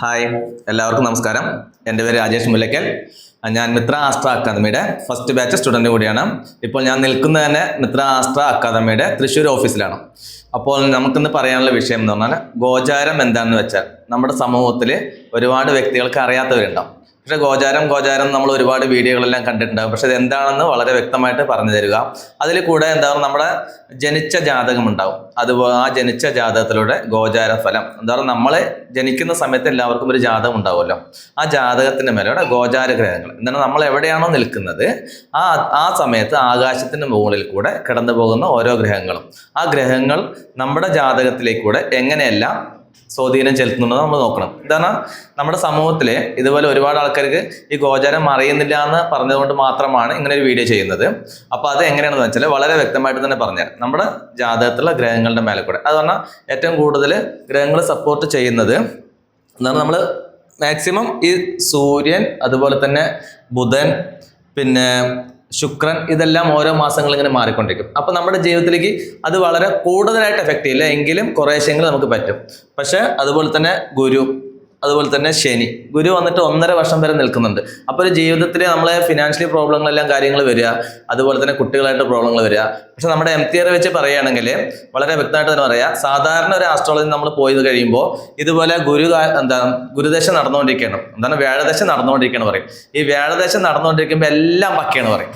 Hi എല്ലാവർക്കും നമസ്കാരം. എന്റെ പേര് രാജേഷ് മുല്ലയ്ക്കൽ. ഞാൻ മിത്ര ആസ്ട്ര അക്കാദമിയുടെ ഫസ്റ്റ് ബാച്ച് സ്റ്റുഡന്റ് കൂടിയാണ്. ഇപ്പോൾ ഞാൻ നിൽക്കുന്നത് തന്നെ മിത്ര ആസ്ട്ര അക്കാദമിയുടെ തൃശ്ശൂർ ഓഫീസിലാണ്. അപ്പോൾ നമുക്കിന്ന് പറയാനുള്ള വിഷയം എന്ന് പറഞ്ഞാൽ ഗോചാരം എന്താണെന്ന് വെച്ചാൽ നമ്മുടെ സമൂഹത്തിൽ ഒരുപാട് വ്യക്തികൾക്ക് അറിയാത്തവരുണ്ടാവും. പക്ഷേ ഗോചാരം ഗോചാരം നമ്മൾ ഒരുപാട് വീഡിയോകളെല്ലാം കണ്ടിട്ടുണ്ടാകും. പക്ഷെ ഇത് എന്താണെന്ന് വളരെ വ്യക്തമായിട്ട് പറഞ്ഞു തരിക. അതിൽ കൂടെ എന്താ പറയുക നമ്മുടെ ജനിച്ച ജാതകം ഉണ്ടാവും. അതുപോലെ ആ ജനിച്ച ജാതകത്തിലൂടെ ഗോചാര ഫലം. എന്താ പറയുക നമ്മളെ ജനിക്കുന്ന സമയത്ത് എല്ലാവർക്കും ഒരു ജാതകം ഉണ്ടാവുമല്ലോ. ആ ജാതകത്തിന്റെ മേലെ ഗോചാര ഗ്രഹങ്ങൾ. എന്താണ് നമ്മൾ എവിടെയാണോ നിൽക്കുന്നത് ആ ആ സമയത്ത് ആകാശത്തിന്റെ മുകളിൽ കൂടെ കടന്നു പോകുന്ന ഓരോ ഗ്രഹങ്ങളും. ആ ഗ്രഹങ്ങൾ നമ്മുടെ ജാതകത്തിലേക്കൂടെ എങ്ങനെയെല്ലാം സ്വാധീനം ചെലുത്തുന്നുണ്ടോ നമ്മൾ നോക്കണം. എന്താണ് നമ്മുടെ സമൂഹത്തിൽ ഇതുപോലെ ഒരുപാട് ആൾക്കാർക്ക് ഈ ഗോചരം അറിയുന്നില്ല എന്ന് പറഞ്ഞതുകൊണ്ട് മാത്രമാണ് ഇങ്ങനെ ഒരു വീഡിയോ ചെയ്യുന്നത്. അപ്പോൾ അത് എങ്ങനെയാണെന്ന് വെച്ചാൽ വളരെ വ്യക്തമായിട്ട് തന്നെ പറഞ്ഞാൽ നമ്മുടെ ജാതകത്തിലുള്ള ഗ്രഹങ്ങളുടെ മേലെ കൂടെ. അത് പറഞ്ഞാൽ ഏറ്റവും കൂടുതൽ ഗ്രഹങ്ങൾ സപ്പോർട്ട് ചെയ്യുന്നത് എന്താണ് നമ്മൾ മാക്സിമം ഈ സൂര്യൻ അതുപോലെ തന്നെ ബുധൻ പിന്നെ ശുക്രൻ ഇതെല്ലാം ഓരോ മാസങ്ങൾ ഇങ്ങനെ മാറിക്കൊണ്ടിരിക്കും. അപ്പോൾ നമ്മുടെ ജീവിതത്തിലേക്ക് അത് വളരെ കൂടുതലായിട്ട് എഫക്റ്റ് ചെയ്യില്ല. എങ്കിലും കുറേശ്ശെങ്കിലും നമുക്ക് പറ്റും. പക്ഷേ അതുപോലെ തന്നെ ഗുരു അതുപോലെ തന്നെ ശനി. ഗുരു വന്നിട്ട് ഒന്നര വർഷം വരെ നിൽക്കുന്നുണ്ട്. അപ്പോൾ ഒരു ജീവിതത്തിൽ നമ്മളെ ഫിനാൻഷ്യലി പ്രോബ്ലങ്ങളെല്ലാം കാര്യങ്ങൾ വരിക അതുപോലെ തന്നെ കുട്ടികളായിട്ട് പ്രോബ്ലങ്ങൾ വരിക. പക്ഷെ നമ്മുടെ എം ടി വെച്ച് പറയുകയാണെങ്കിൽ വളരെ വ്യക്തമായിട്ട് തന്നെ പറയാം. സാധാരണ ഒരു ആസ്ട്രോളജി നമ്മൾ പോയി കഴിയുമ്പോൾ ഇതുപോലെ ഗുരു എന്താ ഗുരുദശ നടന്നുകൊണ്ടിരിക്കണം എന്താണ്? വ്യാഴദശ നടന്നുകൊണ്ടിരിക്കണം പറയും. ഈ വ്യാഴദശ നടന്നുകൊണ്ടിരിക്കുമ്പോൾ എല്ലാം പക്കയാണ് പറയും.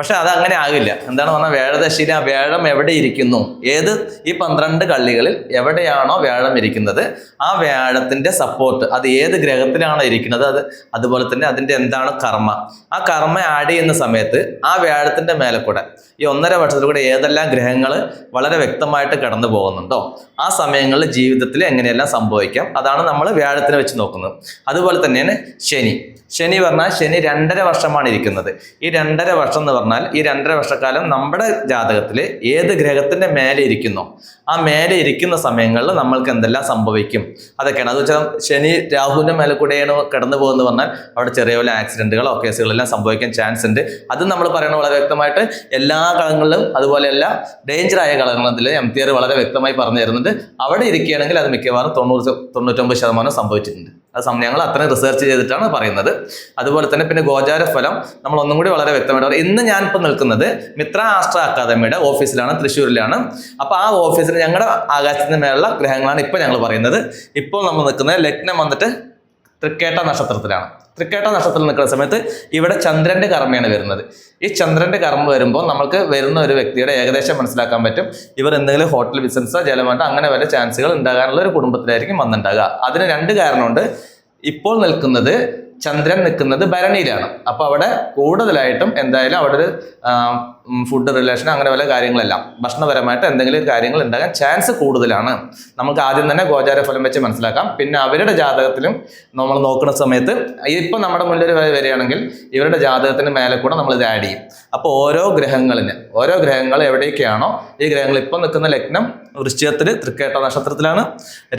പക്ഷെ അത് അങ്ങനെ ആകില്ല. എന്താണ് പറഞ്ഞാൽ വേഴദശയിൽ ആ വേഴം എവിടെ ഇരിക്കുന്നു? ഏത്? ഈ പന്ത്രണ്ട് കള്ളികളിൽ എവിടെയാണോ വേഴം ഇരിക്കുന്നത്? ആ വേഴത്തിന്റെ സപ്പോർട്ട് അത് ഏത് ഗ്രഹത്തിലാണോ ഇരിക്കുന്നത്? അത് അതുപോലെ തന്നെ അതിന്റെ എന്താണ് കർമ്മ? ആ കർമ്മ ആഡ് ചെയ്യുന്ന സമയത്ത് ആ വ്യാഴത്തിന്റെ മേലെ കൂടെ ഈ ഒന്നര വർഷത്തിലൂടെ ഏതെല്ലാം ഗ്രഹങ്ങൾ വളരെ വ്യക്തമായിട്ട് കടന്നു പോകുന്നുണ്ടോ? ആ സമയങ്ങളിൽ ജീവിതത്തിൽ എങ്ങനെയെല്ലാം സംഭവിക്കാം? അതാണ് നമ്മൾ വ്യാഴത്തിനെ വെച്ച് നോക്കുന്നത്. അതുപോലെ തന്നെയാണ് ശനി. ശനി പറഞ്ഞാൽ ശനി രണ്ടര വർഷമാണ് ഇരിക്കുന്നത്. ഈ രണ്ടര വർഷം എന്ന് പറഞ്ഞാൽ ഈ രണ്ടര വർഷക്കാലം നമ്മുടെ ജാതകത്തിൽ ഏത് ഗ്രഹത്തിന്റെ മേലെ ഇരിക്കുന്നു? ആ മേലെ ഇരിക്കുന്ന സമയങ്ങളിൽ നമ്മൾക്ക് എന്തെല്ലാം സംഭവിക്കും? അതൊക്കെയാണ്. അത് വെച്ചാൽ ശനി രാഹുവിന്റെ മേലെ കൂടെയാണ് കടന്നു പോകുന്നത് പറഞ്ഞാൽ അവിടെ ചെറിയ പോലെ ആക്സിഡന്റുകളോ കേസുകളെല്ലാം സംഭവിക്കാൻ ചാൻസ് ഉണ്ട്. അത് നമ്മൾ പറയണ വളരെ വ്യക്തമായിട്ട് എല്ലാ കളങ്ങളിലും അതുപോലെ എല്ലാ ഡേഞ്ചർ ആയ കളങ്ങളിൽ എം ടി ആർ വളരെ വ്യക്തമായി പറഞ്ഞു തരുന്നുണ്ട്. അവിടെ ഇരിക്കുകയാണെങ്കിൽ അത് മിക്കവാറും തൊണ്ണൂറ് തൊണ്ണൂറ്റൊമ്പത് ശതമാനം സംഭവിച്ചിട്ടുണ്ട്. അത് ഞങ്ങൾ അത്രയും റിസർച്ച് ചെയ്തിട്ടാണ് പറയുന്നത്. അതുപോലെ തന്നെ പിന്നെ ഗോചാര ഫലം നമ്മൾ ഒന്നും കൂടി വളരെ വ്യക്തമായിട്ട് ഇന്ന് ഞാനിപ്പോൾ നിൽക്കുന്നത് മിത്ര ആസ്ട്ര അക്കാദമിയുടെ ഓഫീസിലാണ് തൃശ്ശൂരിലാണ്. അപ്പോൾ ആ ഓഫീസിൽ ഞങ്ങളുടെ ആകാശത്തിന് മേലുള്ള ഗ്രഹങ്ങളാണ് ഇപ്പോൾ ഞങ്ങൾ പറയുന്നത്. ഇപ്പോൾ നമ്മൾ നിൽക്കുന്നത് ലഗ്നം വന്നിട്ട് തൃക്കേട്ട നക്ഷത്രത്തിലാണ്. തൃക്കേട്ട നക്ഷത്രത്തിൽ നിൽക്കുന്ന സമയത്ത് ഇവിടെ ചന്ദ്രന്റെ കർമ്മയാണ് വരുന്നത്. ഈ ചന്ദ്രന്റെ കർമ്മ വരുമ്പോൾ നമുക്ക് വരുന്ന ഒരു വ്യക്തിയുടെ ഏകദേശം മനസ്സിലാക്കാൻ പറ്റും. ഇവർ എന്തെങ്കിലും ഹോട്ടൽ ബിസിനസ്സോ ജലമാറ്റോ അങ്ങനെ വല്ല ചാൻസുകൾ ഉണ്ടാകാനുള്ള ഒരു കുടുംബത്തിലായിരിക്കും വന്നിട്ടുണ്ടാകുക അതിന് രണ്ട് കാരണമുണ്ട്. ഇപ്പോൾ നിൽക്കുന്നത് ചന്ദ്രൻ നിൽക്കുന്നത് ഭരണിയിലാണ്. അപ്പോൾ അവിടെ കൂടുതലായിട്ടും എന്തായാലും അവിടെ ഒരു ഫുഡ് റിലേഷൻ അങ്ങനെ പല കാര്യങ്ങളെല്ലാം ഭക്ഷണപരമായിട്ട് എന്തെങ്കിലും കാര്യങ്ങൾ ഉണ്ടാകാൻ ചാൻസ് കൂടുതലാണ്. നമുക്ക് ആദ്യം തന്നെ ഗോചാര ഫലം വെച്ച് മനസ്സിലാക്കാം. പിന്നെ അവരുടെ ജാതകത്തിലും നമ്മൾ നോക്കുന്ന സമയത്ത് ഇപ്പം നമ്മുടെ മുന്നിൽ വരികയാണെങ്കിൽ ഇവരുടെ ജാതകത്തിന് മേലെ കൂടെ നമ്മൾ ഇത് ആഡ് ചെയ്യും. അപ്പോൾ ഓരോ ഗ്രഹങ്ങളിന് ഓരോ ഗ്രഹങ്ങൾ എവിടേക്കാണോ ഈ ഗ്രഹങ്ങൾ ഇപ്പം നിൽക്കുന്ന ലഗ്നം വൃശ്ചികത്തിൽ തൃക്കേട്ട നക്ഷത്രത്തിലാണ്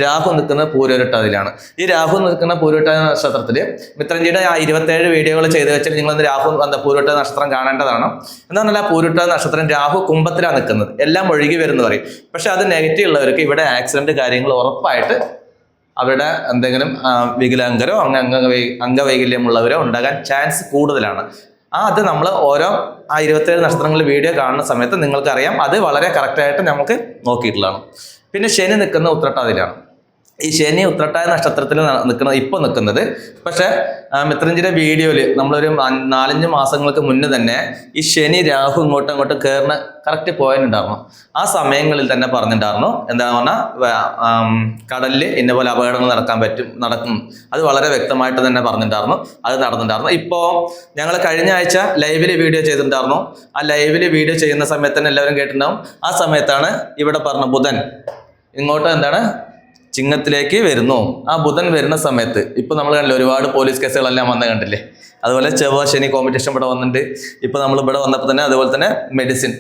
രാഹു നിൽക്കുന്ന പൂരോരട്ടതിലാണ് ഈ രാഹു നിൽക്കുന്ന പൂരോട്ട നക്ഷത്രത്തിൽ മിത്രഞ്ചിയുടെ ആ ഇരുപത്തേഴ് വീഡിയോകൾ ചെയ്ത് വെച്ചാൽ നിങ്ങൾ രാഹു എന്താ പൂരോട്ട നക്ഷത്രം കാണേണ്ടതാണ്. എന്താണെന്നല്ല ആ പൂരോട്ട നക്ഷത്രം രാഹു കുംഭത്തിലാണ് നിൽക്കുന്നത്. എല്ലാം ഒഴുകി വരുന്നു പറയും. പക്ഷെ അത് നെഗറ്റീവ് ഉള്ളവർക്ക് ഇവിടെ ആക്സിഡന്റ് കാര്യങ്ങൾ ഉറപ്പായിട്ട് അവരുടെ എന്തെങ്കിലും വികലാംഗരോ അംഗവൈ അംഗവൈകല്യമുള്ളവരോ ഉണ്ടാകാൻ ചാൻസ് കൂടുതലാണ്. ആ അത് നമ്മൾ ഓരോ ആ ഇരുപത്തേഴ് നക്ഷത്രങ്ങളിൽ വീഡിയോ കാണുന്ന സമയത്ത് നിങ്ങൾക്കറിയാം. അത് വളരെ കറക്റ്റായിട്ട് നമുക്ക് നോക്കിയിട്ടുള്ളതാണ്. പിന്നെ ശനി നിൽക്കുന്ന ഉത്രട്ടാതിലാണ് ഈ ശനി ഉത്രട്ടായ നക്ഷത്രത്തിൽ നിൽക്കുന്നത് ഇപ്പൊ നിൽക്കുന്നത്. പക്ഷെ മിത്രഞ്ചിന്റെ വീഡിയോയിൽ നമ്മളൊരു നാലഞ്ച് മാസങ്ങൾക്ക് മുന്നേ തന്നെ ഈ ശനി രാഹു ഇങ്ങോട്ടും ഇങ്ങോട്ടും കയറുന്ന കറക്റ്റ് പോയിന്റ് ഉണ്ടായിരുന്നു. ആ സമയങ്ങളിൽ തന്നെ പറഞ്ഞിട്ടുണ്ടായിരുന്നു. എന്താണെന്ന് പറഞ്ഞാൽ കടലിൽ ഇന്ന പോലെ അപകടങ്ങൾ നടക്കാൻ പറ്റും നടക്കും. അത് വളരെ വ്യക്തമായിട്ട് തന്നെ പറഞ്ഞിട്ടുണ്ടായിരുന്നു. അത് നടന്നിട്ടുണ്ടായിരുന്നു. ഇപ്പോൾ ഞങ്ങൾ കഴിഞ്ഞ ആഴ്ച ലൈവിൽ വീഡിയോ ചെയ്തിട്ടുണ്ടായിരുന്നു. ആ ലൈവിൽ വീഡിയോ ചെയ്യുന്ന സമയത്ത് തന്നെ എല്ലാവരും കേട്ടിട്ടുണ്ടാവും. ആ സമയത്താണ് ഇവിടെ പറഞ്ഞ ബുധൻ. ഇങ്ങോട്ട് എന്താണ്? ചിങ്ങത്തിലേക്ക് വരുന്നു. ആ ബുധൻ വരുന്ന സമയത്ത് ഇപ്പൊ നമ്മൾ കണ്ടില്ലേ ഒരുപാട് പോലീസ് കേസുകളെല്ലാം വന്ന കണ്ടില്ലേ? അതുപോലെ ചൊവ്വ ശനി കോമ്പറ്റീഷൻ ഇവിടെ വന്നിട്ടുണ്ട് ഇപ്പൊ നമ്മൾ ഇവിടെ വന്നപ്പോൾ തന്നെ അതുപോലെ തന്നെ മെഡിസിൻ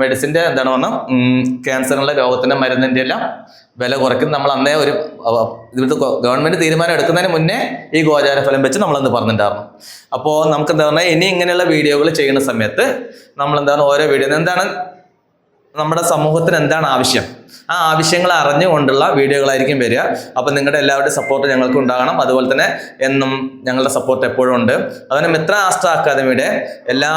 മെഡിസിന്റെ എന്താണ് പറഞ്ഞാൽ ക്യാൻസറിനുള്ള രോഗത്തിന്റെ മരുന്നിന്റെ എല്ലാം വില കുറയ്ക്കും. നമ്മൾ അന്നേ ഒരു ഇവിടുത്തെ ഗവൺമെന്റ് തീരുമാനം എടുക്കുന്നതിന് മുന്നേ ഈ ഗോചാര ഫലം വെച്ച് നമ്മളെന്ന് പറഞ്ഞിട്ടുണ്ടായിരുന്നു. അപ്പോൾ നമുക്ക് എന്താ പറഞ്ഞാൽ ഇനി ഇങ്ങനെയുള്ള വീഡിയോകൾ ചെയ്യുന്ന സമയത്ത് നമ്മൾ എന്താണ് ഓരോ വീഡിയോ എന്താണ് നമ്മുടെ സമൂഹത്തിന് എന്താണ് ആവശ്യം? ആ ആവശ്യങ്ങൾ അറിഞ്ഞുകൊണ്ടുള്ള വീഡിയോകളായിരിക്കും വരിക. അപ്പം നിങ്ങളുടെ എല്ലാവരുടെയും സപ്പോർട്ട് ഞങ്ങൾക്ക് ഉണ്ടാകണം. അതുപോലെ തന്നെ എന്നും ഞങ്ങളുടെ സപ്പോർട്ട് എപ്പോഴും ഉണ്ട്. അതുപോലെ മിത്ര ആസ്ട്ര അക്കാദമിയുടെ എല്ലാ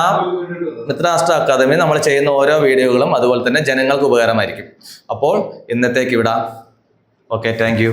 മിത്ര ആസ്ട്ര അക്കാദമി നമ്മൾ ചെയ്യുന്ന ഓരോ വീഡിയോകളും അതുപോലെ തന്നെ ജനങ്ങൾക്ക് ഉപകാരമായിരിക്കും. അപ്പോൾ ഇന്നത്തേക്ക് വിടാം. Okay thank